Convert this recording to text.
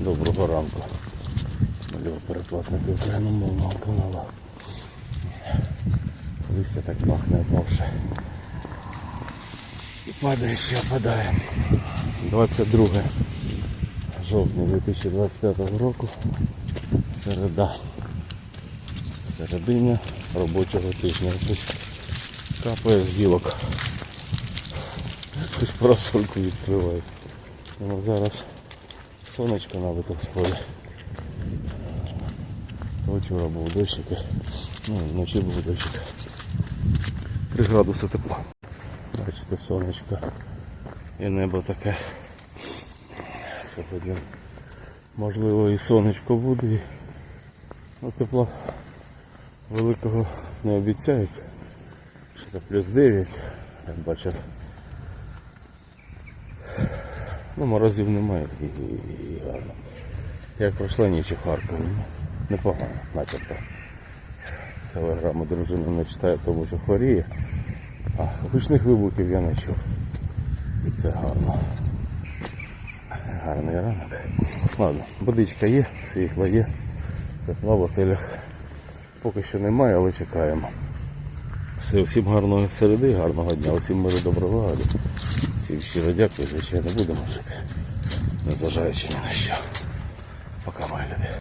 Доброго ранку. Мальова переплатники україномовного каналу. Листя так пахне опавше. І падає ще падає. 22 жовтня 2025 року. Середа. Серединя робочого тижня. Щось капає з гілок. Хоч просольку відкриває. Ну, зараз сонечко набито в сході. Вчора був дощик. Ну, вночі був дощик. 3 градуси тепла. Бачите, сонечко. І небо таке. Сьогодні можливо і сонечко буде. І... Ну, тепла великого не обіцяють. Що плюс 9, як бачив. Ну, морозів немає і, і, і гарно. Як пройшла ніч у Харкові. Непогано, начебто. Телеграму дружина не читає, тому що хворіє. А гучних вибухів я не чув. І це гарно. Гарний ранок. Ладно, водичка є, світло є. Тепла в оселях поки що немає, але чекаємо. Все, всім гарної середи, гарного дня, усім миру доброго ради. Всім щиро дякую, звичайно, будемо жити. Незважаючи ні на що. Пока, мої люди.